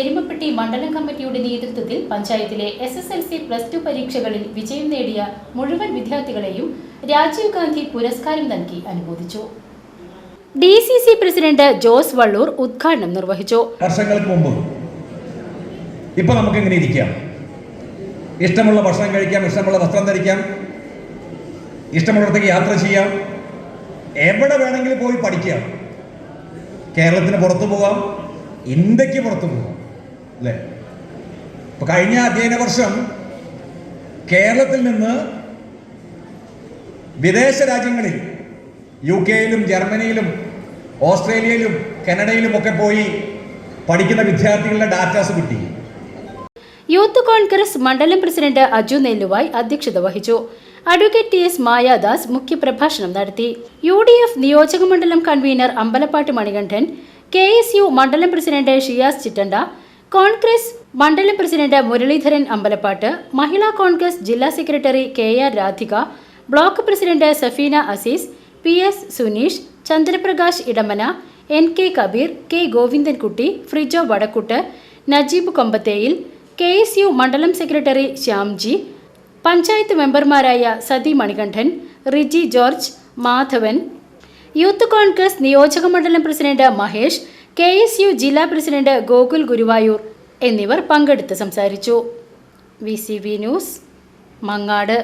എരുമപ്പെട്ടി മണ്ഡലം കമ്മിറ്റിയുടെ നേതൃത്വത്തിൽ പഞ്ചായത്തിലെ S S L C plus two പരീക്ഷകളിൽ വിജയം നേടിയ മുഴുവൻ വിദ്യാർത്ഥികളെയും രാജീവ് ഗാന്ധി പുരസ്കാരം നൽകി അനുമോദിച്ചു. D C C president Jose Valloor ഉദ്ഘാടനം നിർവഹിച്ചു. വർഷങ്ങൾക്ക് മുമ്പ് ഇപ്പൊ നമുക്ക് എങ്ങനെ ഇരിക്കാം? ഇഷ്ടമുള്ള ഭക്ഷണം കഴിക്കാം ഇഷ്ടമുള്ള വസ്ത്രം ധരിക്കാം ഇഷ്ടമുള്ളിടത്തേക്ക് യാത്ര ചെയ്യാം എവിടെ വേണമെങ്കിലും പോയി പഠിക്കാം. കേരളത്തിന് പുറത്തു പോകാം ഇന്ത്യയ്ക്ക് പുറത്തു പോകാം അല്ലേ? ഇപ്പൊ കഴിഞ്ഞ അധ്യയന വർഷം കേരളത്തിൽ നിന്ന് വിദേശ രാജ്യങ്ങളിൽ യു കെയിലും ജർമ്മനിയിലും ഓസ്ട്രേലിയയിലും കനഡയിലും ഒക്കെ പോയി പഠിക്കുന്ന വിദ്യാർത്ഥികളുടെ ഡാറ്റാസ് കിട്ടി. യൂത്ത് കോൺഗ്രസ് മണ്ഡലം പ്രസിഡന്റ് അജു നെല്ലുവായ് അധ്യക്ഷത വഹിച്ചു. അഡ്വക്കേറ്റ് ടി എസ് മായാദാസ് മുഖ്യപ്രഭാഷണം നടത്തി. യു ഡി എഫ് നിയോജക മണ്ഡലം convener Ambalappattu Manikandan K S U മണ്ഡലം പ്രസിഡന്റ് ഷിയാസ് ചിറ്റണ്ട കോൺഗ്രസ് മണ്ഡലം പ്രസിഡന്റ് മുരളീധരൻ അമ്പലപ്പാട്ട് മഹിളാ കോൺഗ്രസ് ജില്ലാ secretary K R Radhika block president Safeena Azeez P S Suneesh Chandraprakash Edamana N K Kabeer K Govindankutty Frijo Vadakkut Najeeb Kombatheyil K S U മണ്ഡലം secretary Shyamji panchayat മെമ്പർമാരായ Sathi Manikandan Riji George Madhavan youth Congress നിയോജക മണ്ഡലം president Mahesh K S U ജില്ലാ president Gokul Guruvayur എന്നിവർ പങ്കെടുത്ത് സംസാരിച്ചു. V news Mangad.